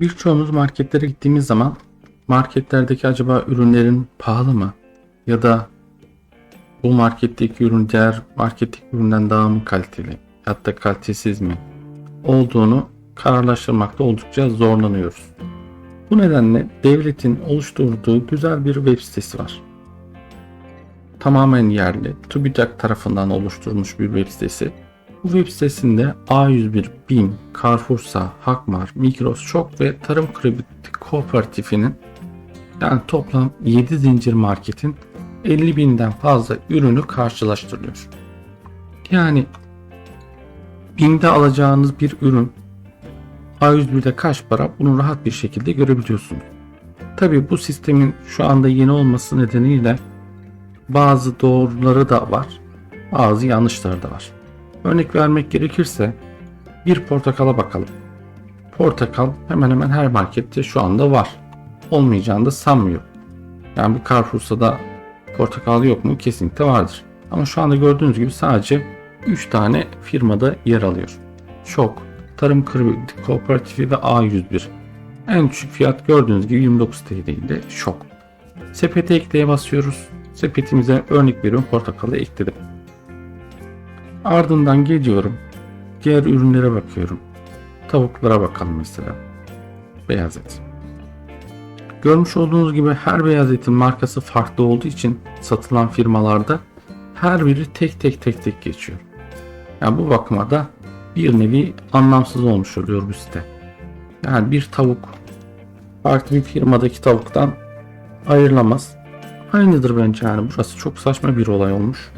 Birçoğumuz marketlere gittiğimiz zaman marketlerdeki acaba ürünlerin pahalı mı? Ya da bu marketteki ürün diğer marketteki üründen daha mı kaliteli? Hatta kalitesiz mi? Olduğunu kararlaştırmakta oldukça zorlanıyoruz. Bu nedenle devletin oluşturduğu güzel bir web sitesi var. Tamamen yerli, TÜBİTAK tarafından oluşturulmuş bir web sitesi. Bu web sitesinde A101, BİM, Carrefour'sa, Hakmar, Migros, Şok ve Tarım Kredi Kooperatifinin yani toplam 7 zincir marketin 50 binden fazla ürünü karşılaştırılıyor. Yani BİM'de alacağınız bir ürün A101'de kaç para bunu rahat bir şekilde görebiliyorsunuz. Tabi bu sistemin şu anda yeni olması nedeniyle bazı doğruları da var, bazı yanlışları da var. Örnek vermek gerekirse bir portakala bakalım. Portakal hemen hemen her markette şu anda var. Olmayacağını da sanmıyorum. Yani bu Carrefour'sa da portakal yok mu? Kesinlikle vardır. Ama şu anda gördüğünüz gibi sadece 3 tane firmada yer alıyor. Şok, Tarım Kredi Kooperatifi ve A101. En düşük fiyat gördüğünüz gibi 29 TL ile şok. Sepete ekleye basıyoruz. Sepetimize örnek veriyorum portakalı ekledim. Ardından geliyorum. Diğer ürünlere bakıyorum. Tavuklara bakalım mesela. Beyaz et. Görmüş olduğunuz gibi her beyaz etin markası farklı olduğu için satılan firmalarda her biri tek tek tek tek geçiyor. Yani bu bakıma da bir nevi anlamsız olmuş oluyor bu site. Yani bir tavuk farklı bir firmadaki tavuktan ayrılamaz. Aynıdır bence yani burası çok saçma bir olay olmuş.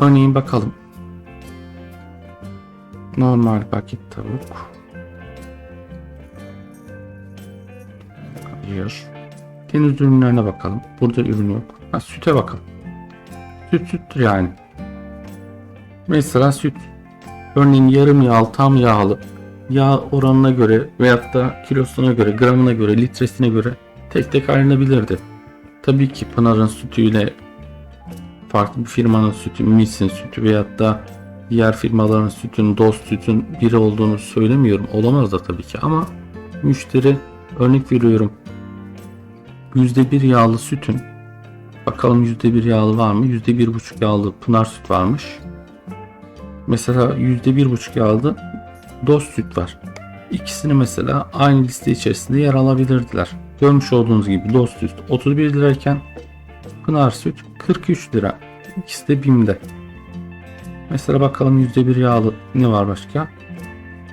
Örneğin bakalım. Normal paket tavuk. Hayır. Deniz ürünlerine bakalım. Burada ürün yok. Ha, süte bakalım. Süt süttür yani. Mesela süt. Örneğin yarım yağlı, tam yağlı. Yağ oranına göre veyahut da kilosuna göre, gramına göre, litresine göre tek tek ayrılabilirdi. Tabii ki Pınar'ın sütüyle farklı bir firmanın sütü, Mis'in sütü veyahut da diğer firmaların sütün, Dost sütün biri olduğunu söylemiyorum. Olamaz da tabii ki ama müşteri örnek veriyorum %1 yağlı sütün bakalım %1 yağlı var mı? %1,5 yağlı Pınar süt varmış. Mesela %1,5 yağlı Dost süt var. İkisini mesela aynı liste içerisinde yer alabilirdiler. Görmüş olduğunuz gibi Dost süt 31 lirayken Pınar süt 43 lira. İkisi de BİM'de. Mesela bakalım %1 yağlı ne var başka?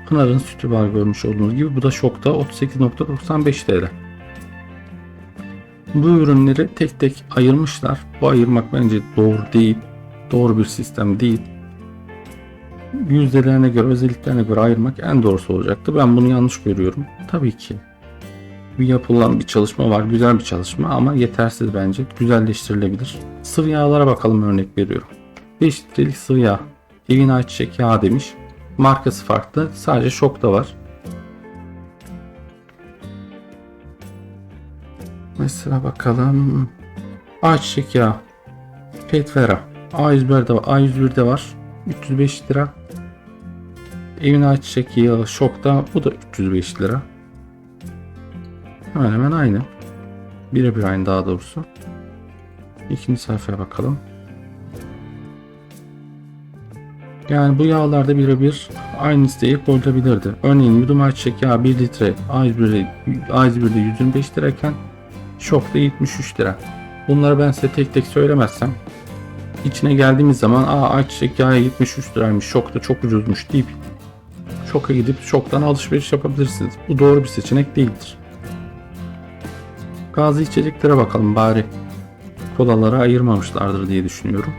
Pınar'ın sütü var görmüş olduğunuz gibi. Bu da şokta 38.95 TL. Bu ürünleri tek tek ayırmışlar. Bu ayırmak bence doğru değil. Doğru bir sistem değil. Yüzdelerine göre, özelliklerine göre ayırmak en doğrusu olacaktı. Ben bunu yanlış görüyorum. Tabii ki yapılan bir çalışma var. Güzel bir çalışma ama yetersiz bence. Güzelleştirilebilir. Sıvı yağlara bakalım örnek veriyorum. 5 litrelik sıvı yağ. Evin ayçiçek yağı demiş. Markası farklı. Sadece şokta var. Mesela bakalım. Ayçiçek yağı. Petvera. A101'de var. A101'de var. 305 lira. Evin ayçiçek yağı şokta. Bu da 305 lira. Hemen hemen aynı. Birebir aynı daha doğrusu. İkinci sayfaya bakalım. Yani bu yağlarda birebir aynı listeyi koyulabilirdi. Örneğin yudum ayçiçek yağı 1 litre A101'de, A101'de 125 lirayken şokta 73 lira. Bunları ben size tek tek söylemezsem içine geldiğimiz zaman aa ayçiçek yağı 73 liraymış şokta çok ucuzmuş deyip şoka gidip şoktan alışveriş yapabilirsiniz. Bu doğru bir seçenek değildir. Gazlı içeceklere bakalım bari. Kolalara ayırmamışlardır diye düşünüyorum.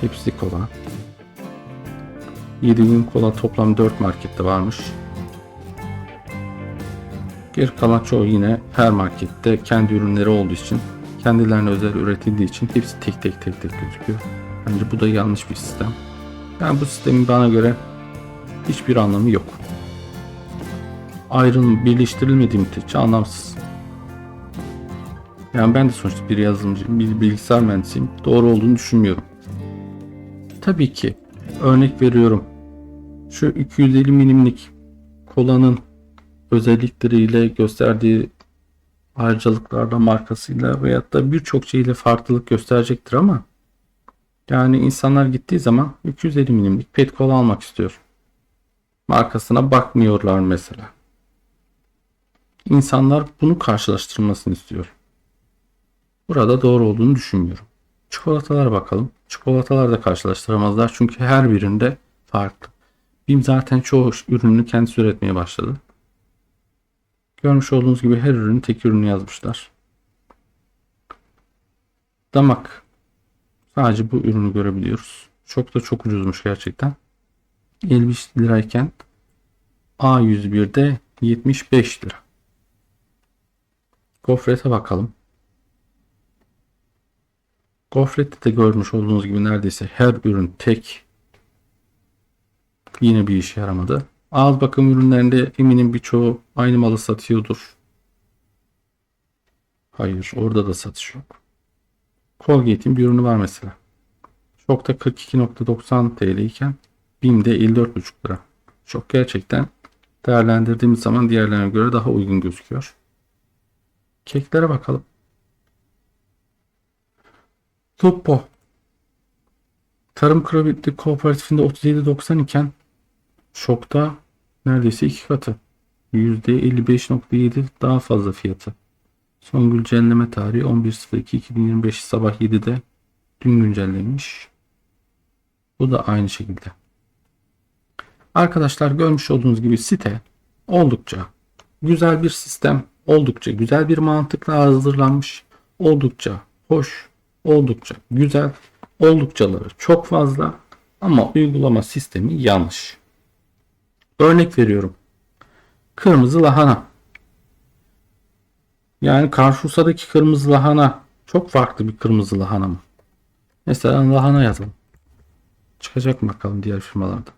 Pepsi Cola. 7 gün kola toplam 4 markette varmış. Geri kalan çoğu yine her markette kendi ürünleri olduğu için kendilerine özel üretildiği için hepsi tek tek tek tek gözüküyor. Bence bu da yanlış bir sistem. Yani bu sistemin bana göre hiçbir anlamı yok. Ayrım birleştirilmediği müddetçe anlamsız. Yani ben de sonuçta bir yazılımcı, bir bilgisayar mühendisiyim. Doğru olduğunu düşünmüyorum. Tabii ki örnek veriyorum. Şu 250 milimlik Coca-Cola'nın özellikleriyle gösterdiği ayrıcalıklarla markasıyla veyahut da birçok şeyle farklılık gösterecektir ama yani insanlar gittiği zaman 250 milimlik pet kola almak istiyor. Markasına bakmıyorlar mesela. İnsanlar bunu karşılaştırmasını istiyor. Burada doğru olduğunu düşünmüyorum. Çikolatalara bakalım. Çikolatalar da karşılaştıramazlar çünkü her birinde farklı. BİM zaten çoğu ürününü kendisi üretmeye başladı. Görmüş olduğunuz gibi her ürünün tek ürünü yazmışlar. Damak. Sadece bu ürünü görebiliyoruz. Çok da çok ucuzmuş gerçekten. 55 lirayken A101'de 75 lira. Gofrete bakalım. Gofrette de görmüş olduğunuz gibi neredeyse her ürün tek. Yine bir işe yaramadı. Ağız bakım ürünlerinde eminim birçoğu aynı malı satıyordur. Hayır orada da satış yok. Colgate'in bir ürünü var mesela. Çok da 42.90 TL iken BİM'de 54.5 lira. Çok gerçekten değerlendirdiğimiz zaman diğerlerine göre daha uygun gözüküyor. Keklere bakalım. Lupo. Tarım Kredi Kooperatifinde 37.90 iken şokta neredeyse iki katı. %55.7 daha fazla fiyatı. Son güncelleme tarihi 11.02.2025 sabah 7'de dün güncellenmiş. Bu da aynı şekilde. Arkadaşlar görmüş olduğunuz gibi site oldukça güzel bir sistem, oldukça güzel bir mantıkla hazırlanmış, oldukça hoş, oldukça güzel, oldukçaları çok fazla ama uygulama sistemi yanlış. Örnek veriyorum. Kırmızı lahana. Yani Carrefour'daki kırmızı lahana çok farklı bir kırmızı lahana mı? Mesela lahana yazalım. Çıkacak mı bakalım diğer firmalarda.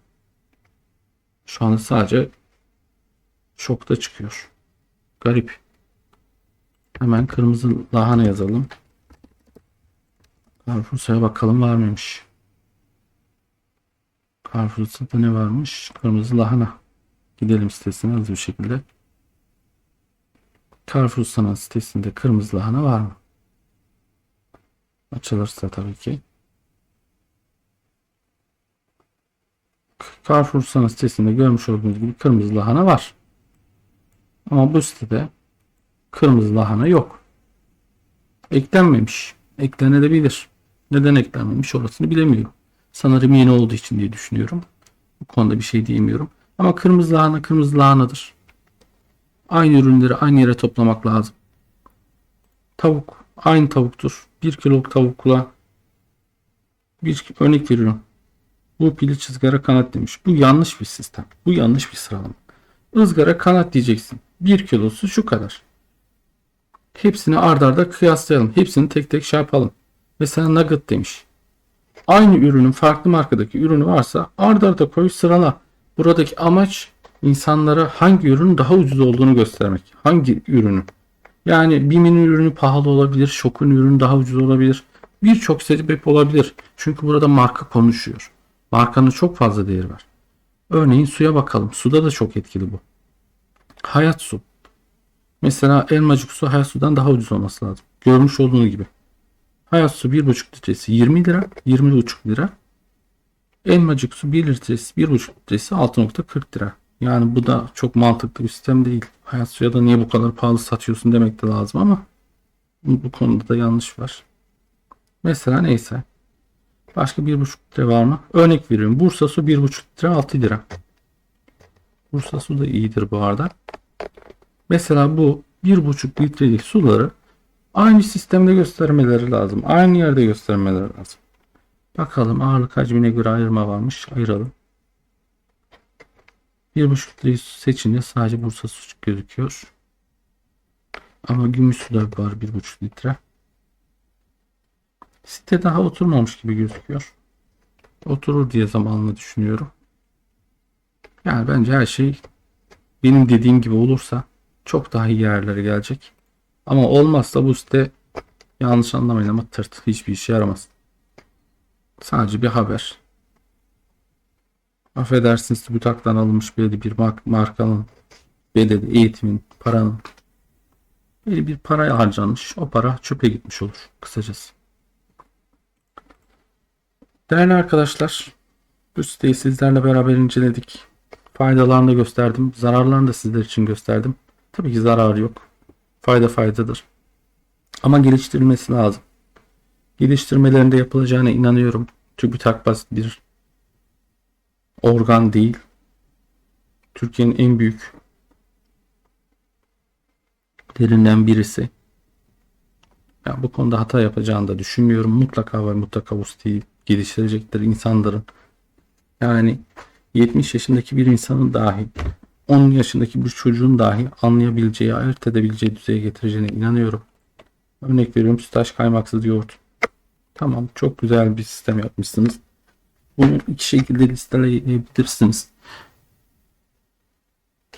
Şu anda sadece şokta çıkıyor. Garip. Hemen kırmızı lahana yazalım. Carrefour''a bakalım var mıymış. Carrefour'da ne varmış? Kırmızı lahana. Gidelim sitesine hızlı bir şekilde. Carrefour sitesinde kırmızı lahana var mı? Açılırsa tabii ki. Carrefour sitesinde görmüş olduğunuz gibi kırmızı lahana var. Ama bu sitede kırmızı lahana yok. Eklenmemiş. Eklenebilir. Neden eklenmemiş orasını bilemiyorum. Sanırım yeni olduğu için diye düşünüyorum. Bu konuda bir şey diyemiyorum. Ama kırmızı lahana kırmızı lahanadır. Aynı ürünleri aynı yere toplamak lazım. Tavuk aynı tavuktur. 1 kiloluk tavukla bir örnek veriyorum. Bu piliç ızgara kanat demiş. Bu yanlış bir sistem. Bu yanlış bir sıralama. Izgara kanat diyeceksin. 1 kilosu şu kadar. Hepsini ard arda kıyaslayalım. Hepsini tek tek şey yapalım. Mesela nugget demiş. Aynı ürünün farklı markadaki ürünü varsa ard arda koy sırala. Buradaki amaç insanlara hangi ürünün daha ucuz olduğunu göstermek. Hangi ürünü? Yani BİM'in ürünü pahalı olabilir, Şok'un ürünü daha ucuz olabilir. Birçok sebep olabilir. Çünkü burada marka konuşuyor. Markanın çok fazla değeri var. Örneğin suya bakalım. Suda da çok etkili bu. Hayat su. Mesela elmacık su hayat sudan daha ucuz olması lazım. Görmüş olduğunuz gibi. Hayat su 1,5 litresi 20 lira, 20,5 lira. Elmacık su 1 litresi 1,5 litresi 6,40 lira. Yani bu da çok mantıklı bir sistem değil. Hayat suya da niye bu kadar pahalı satıyorsun demek de lazım ama bu konuda da yanlış var. Mesela neyse. Başka 1,5 litre var mı? Örnek veriyorum. Bursa su 1,5 litre 6 lira. Bursa su da iyidir bu arada. Mesela bu 1,5 litrelik suları aynı sistemde göstermeleri lazım. Aynı yerde göstermeleri lazım. Bakalım ağırlık hacmine göre ayırma varmış. Ayıralım. 1,5 litreyi seçince sadece Bursa su gözüküyor. Ama gümüş su da var 1,5 litre. Site daha oturmamış gibi gözüküyor. Oturur diye zamanla düşünüyorum. Yani bence her şey benim dediğim gibi olursa çok daha iyi yerlere gelecek. Ama olmazsa bu site yanlış anlamayın ama tırt hiçbir işe yaramaz. Sadece bir haber. affedersiniz TÜBİTAK'tan alınmış belli bir mark- markanın bedeli, eğitimin, paranın belli bir paraya harcanmış. O para çöpe gitmiş olur kısacası. Değerli arkadaşlar, bu siteyi sizlerle beraber inceledik. Faydalarını da gösterdim. Zararlarını da sizler için gösterdim. Tabii ki zarar yok. Fayda faydadır. Ama geliştirilmesi lazım. Geliştirmelerinde yapılacağına inanıyorum. TÜBİTAK basit bir organ değil. Türkiye'nin en büyük derinden birisi. Ya bu konuda hata yapacağını da düşünmüyorum. Mutlaka ve mutlaka bu siteyi geliştirecektir insanların. Yani 70 yaşındaki bir insanın dahi 10 yaşındaki bir çocuğun dahi anlayabileceği, ayırt edebileceği düzeye getireceğine inanıyorum. Örnek veriyorum sütaş kaymaksız yoğurt. Tamam çok güzel bir sistem yapmışsınız. Bunu iki şekilde listeleyebilirsiniz.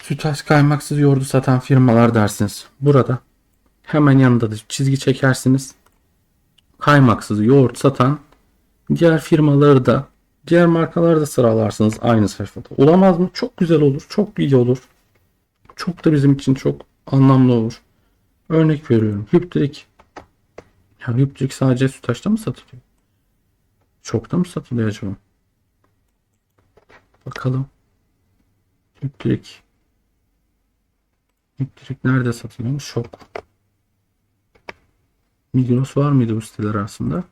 Sütaş kaymaksız yoğurdu satan firmalar dersiniz. Burada hemen yanında da çizgi çekersiniz. Kaymaksız yoğurt satan diğer firmaları da diğer markaları da sıralarsınız aynı sayfada. Olamaz mı? Çok güzel olur. Çok iyi olur. Çok da bizim için çok anlamlı olur. Örnek veriyorum. Hüptrik. Ya Hüptrik sadece Sütaş'ta mı satılıyor? Çok da mı satılıyor acaba? Bakalım. Hüptrik. Hüptrik nerede satılıyor? Şok. Migros var mıydı bu siteler arasında?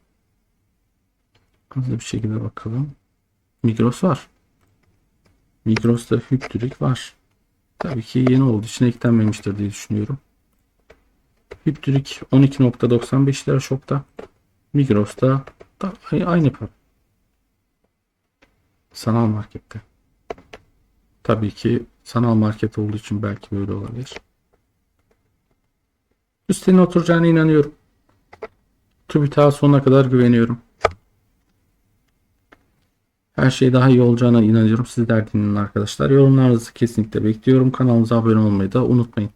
Hızlı bir şekilde bakalım. Migros var. Migros'ta Hüptürük var. Tabii ki yeni olduğu için eklenmemiştir diye düşünüyorum. Hüptürük 12.95 lira şokta. Migros'ta da aynı para. Sanal markette. Tabii ki sanal market olduğu için belki böyle olabilir. Üstüne oturacağına inanıyorum. TÜBİTAK'a sonuna kadar güveniyorum. Her şey daha iyi olacağına inanıyorum. Sizler dinleyin arkadaşlar. Yorumlarınızı kesinlikle bekliyorum. Kanalımıza abone olmayı da unutmayın.